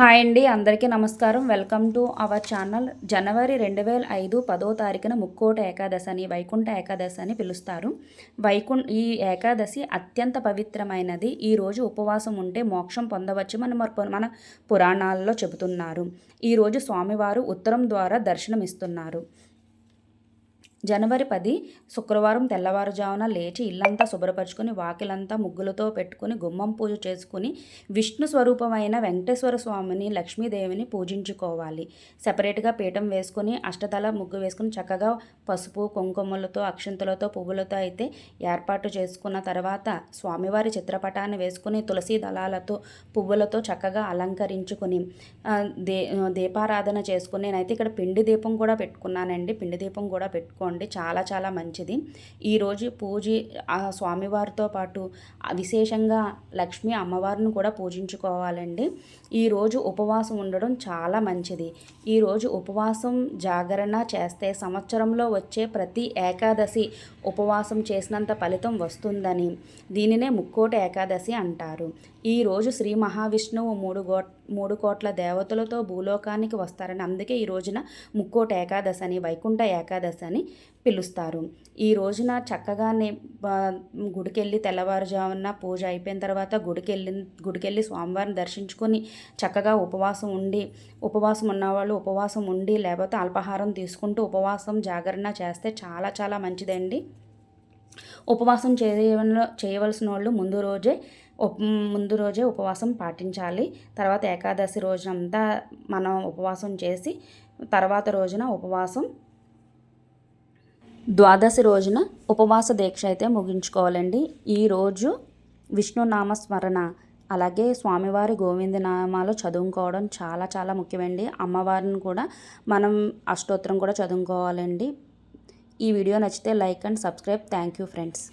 Hi అండి అందరికీ నమస్కారం. Welcome to our channel. జనవరి రెండు వేల ఐదు పదో తారీఖున ముక్కోట ఏకాదశి అని వైకుంఠ ఏకాదశి అని పిలుస్తారు. వైకుంఠ ఈ ఏకాదశి అత్యంత పవిత్రమైనది. ఈరోజు ఉపవాసం ఉంటే మోక్షం పొందవచ్చు మన మన పురాణాల్లో చెబుతున్నారు. ఈరోజు స్వామివారు ఉత్తరం ద్వారా దర్శనమిస్తున్నారు. జనవరి పది శుక్రవారం తెల్లవారుజామున లేచి ఇల్లంతా శుభ్రపరుచుకొని వాకిలంతా ముగ్గులతో పెట్టుకుని గుమ్మం పూజ చేసుకుని విష్ణు స్వరూపమైన వెంకటేశ్వర స్వామిని లక్ష్మీదేవిని పూజించుకోవాలి. సపరేట్గా పీఠం వేసుకుని అష్టతల ముగ్గు వేసుకుని చక్కగా పసుపు కుంకుమలతో అక్షంతలతో పువ్వులతో అయితే ఏర్పాటు చేసుకున్న తర్వాత స్వామివారి చిత్రపటాన్ని వేసుకుని తులసి దళాలతో పువ్వులతో చక్కగా అలంకరించుకొని దే దీపారాధన చేసుకుని నేనైతే ఇక్కడ పిండి దీపం కూడా పెట్టుకున్నానండి. పిండి దీపం కూడా పెట్టుకో చేసుకోండి చాలా చాలా మంచిది. ఈరోజు పూజ ఆ స్వామివారితో పాటు విశేషంగా లక్ష్మీ అమ్మవారిని కూడా పూజించుకోవాలండి. ఈరోజు ఉపవాసం ఉండడం చాలా మంచిది. ఈరోజు ఉపవాసం జాగరణ చేస్తే సంవత్సరంలో వచ్చే ప్రతి ఏకాదశి ఉపవాసం చేసినంత ఫలితం వస్తుందని దీనినే ముక్కోటి ఏకాదశి అంటారు. ఈరోజు శ్రీ మహావిష్ణువు మూడు గో మూడు కోట్ల దేవతలతో భూలోకానికి వస్తారని అందుకే ఈ రోజున ముక్కోటి ఏకాదశి అని వైకుంఠ ఏకాదశి అని పిలుస్తారు. ఈ రోజున చక్కగానే గుడికెళ్ళి తెల్లవారుజామున పూజ అయిపోయిన తర్వాత గుడికెళ్ళి గుడికెళ్ళి స్వామివారిని దర్శించుకొని చక్కగా ఉపవాసం ఉండి ఉపవాసం ఉన్నవాళ్ళు ఉపవాసం ఉండి లేకపోతే అల్పాహారం తీసుకుంటూ ఉపవాసం జాగరణ చేస్తే చాలా చాలా మంచిదండి. ఉపవాసం చేయ చేయవలసిన వాళ్ళు ముందు రోజే ముందు రోజే ఉపవాసం పాటించాలి. తర్వాత ఏకాదశి రోజంతా మనం ఉపవాసం చేసి తర్వాత రోజున ఉపవాసం ద్వాదశి రోజున ఉపవాస దీక్ష అయితే ముగించుకోవాలండి. ఈరోజు విష్ణునామ స్మరణ అలాగే స్వామివారి గోవింద నామాలు చదువుకోవడం చాలా చాలా ముఖ్యమండి. అమ్మవారిని కూడా మనం అష్టోత్తరం కూడా చదువుకోవాలండి. ఈ వీడియో నచ్చితే like and subscribe. Thank you friends.